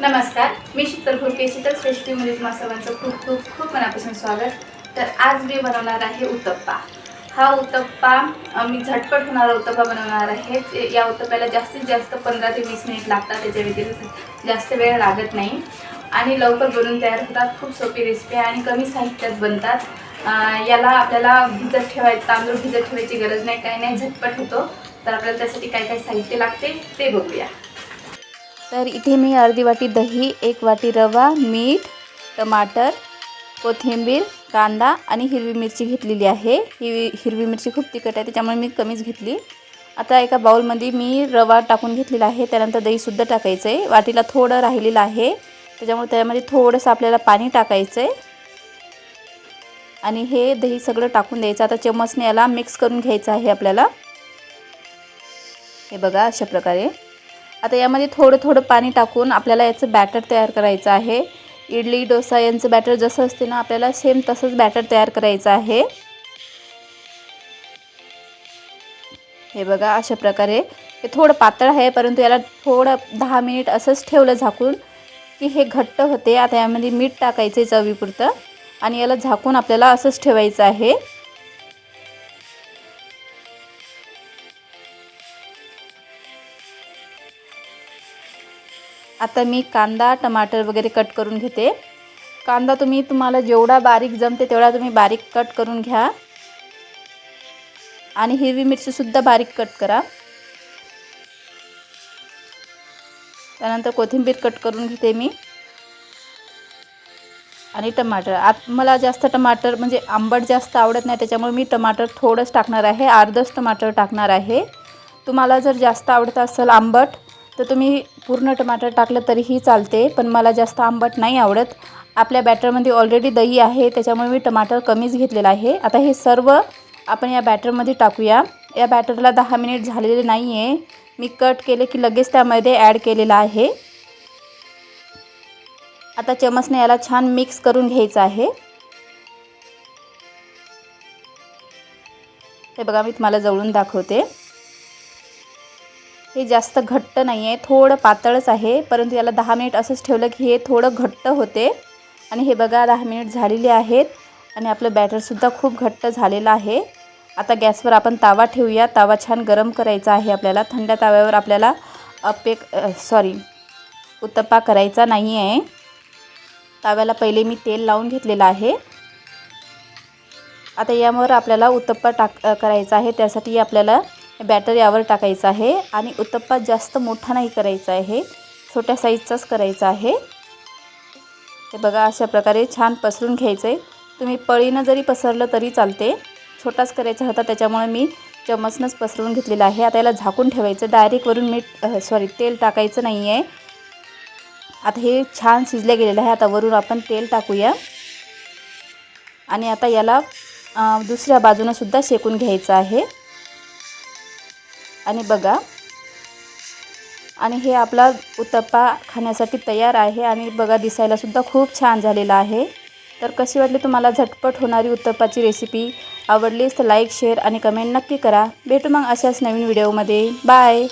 नमस्कार मी शीतल भोरके शीतल रेसिपीमध्ये तुम्हा सर्वांचं खूप खूप खूप मनापासून स्वागत. तर आज मी बनवणार आहे उत्तप्पा. हा उत्तप्पा मी झटपट होणारा उत्तप्पा बनवणार आहे. या उत्तप्प्याला जास्तीत जास्त पंधरा ते वीस मिनिट लागतात त्याच्या व्यतिरिक्त जास्त वेळ लागत नाही. आणि लवकर बनून तयार होतात खूप सोपी रेसिपी आहे आणि कमी साहित्यात बनतात. याला आपल्याला भिजत ठेवायचं तांदूळ भिजत ठेवायची गरज नाही काही नाही झटपट होतो. तर आपल्याला त्यासाठी काय काय साहित्य लागते ते बघूया. तर इथे मी अर्धी वाटी दही एक वाटी रवा मीठ टमाटर कोथिंबीर कांदा आणि हिरवी मिरची घेतलेली आहे. ही हिरवी मिरची खूप तिखट आहे त्याच्यामुळे मी कमीच घेतली. आता एका बाउलमध्ये मी रवा टाकून घेतलेला आहे त्यानंतर दहीसुद्धा टाकायचं आहे वाटीला थोडं राहिलेलं आहे त्याच्यामुळे त्यामध्ये थोडंसं आपल्याला पाणी टाकायचं आहे आणि हे दही सगळं टाकून द्यायचं. आता चम्मचने याला मिक्स करून घ्यायचं आहे आपल्याला. हे बघा अशा प्रकारे. आता यामध्ये थोडं थोडं पाणी टाकून आपल्याला याचं बॅटर तयार करायचं आहे. इडली डोसा यांचं बॅटर जसं असते ना आपल्याला सेम तसंच बॅटर तयार करायचं आहे. हे बघा अशा प्रकारे. हे थोडं पातळ आहे परंतु याला थोडं दहा मिनिट असंच ठेवलं झाकून की हे घट्ट होते. आता यामध्ये मीठ टाकायचं आहे चवीपुरतं आणि याला झाकून आपल्याला असंच ठेवायचं आहे. आता मी कांदा टमाटर वगैरे कट करून घेते. कांदा तुम्ही तुम्हाला जेवढा बारीक जमते तेवढा तुम्ही बारीक कट करून घ्या. आणि हिरवी मिरचीसुद्धा बारीक कट करा. त्यानंतर कोथिंबीर कट करून घेते मी. आणि टमाटर. आत मला जास्त टमाटर म्हणजे आंबट जास्त आवडत नाही त्याच्यामुळे मी टमाटर थोडंच टाकणार आहे. अर्धच टमाटर टाकणार आहे. तुम्हाला जर जास्त आवडत असेल आंबट तर तुम्ही पूर्ण टमाटर टाकलं तरीही चालते पण मला जास्त आंबट नाही आवडत. आपल्या बॅटरमध्ये ऑलरेडी दही आहे त्याच्यामुळे मी टमाटर कमीच घेतलेलं आहे. आता हे सर्व आपण या बॅटरमध्ये टाकूया. या बॅटरला दहा मिनिट झालेले नाही आहे मी कट केले की लगेच त्यामध्ये ॲड केलेलं आहे. आता चमचने याला छान मिक्स करून घ्यायचं आहे. हे बघा मी तुम्हाला जवळून दाखवते. हे जास्त घट्ट नाही आहे थोडं पातळच आहे परंतु याला दहा मिनिट असंच ठेवलं की हे थोडं घट्ट होते. आणि हे बघा दहा मिनिट झालेले आहेत आणि आपलं बॅटरसुद्धा खूप घट्ट झालेलं आहे. आता गॅसवर आपण तावा ठेवूया. तावा छान गरम करायचा आहे आपल्याला. थंड ताव्यावर आपल्याला अपेक सॉरी उत्तप्पा करायचा नाही आहे ताव्याला पहिले मी तेल लावून घेतलेलं आहे. आता यावर आपल्याला उत्तप्पा टाक करायचा आहे. त्यासाठी आपल्याला बॅटर यावर टाकायचं आहे आणि उत्तप्पा जास्त मोठा नाही करायचा आहे छोट्या साईजचाच करायचा आहे. हे बघा अशा प्रकारे छान पसरून घ्यायचं आहे तुम्ही पळीनं जरी पसरलं तरी चालते. छोटाच करायचा होता त्याच्यामुळे मी चमचनंच पसरवून घेतलेला आहे. आता याला झाकून ठेवायचं. डायरेक्ट वरून मीठ सॉरी तेल टाकायचं नाही आहे आता हे छान शिजले गेलेलं आहे. आता वरून आपण तेल टाकूया. आणि आता याला दुसऱ्या बाजूनंसुद्धा शेकून घ्यायचं आहे. आणि बघा. आणि हे आपला उत्तप्पा खाण्यासाठी तयार आहे आणि बघा दिसायलासुद्धा खूप छान झालेला आहे. तर कशी वाटली तुम्हाला झटपट होणारी उत्तप्पाची रेसिपी आवडलीच तर लाईक शेअर आणि कमेंट नक्की करा. भेटू मग अशाच नवीन व्हिडिओमध्ये बाय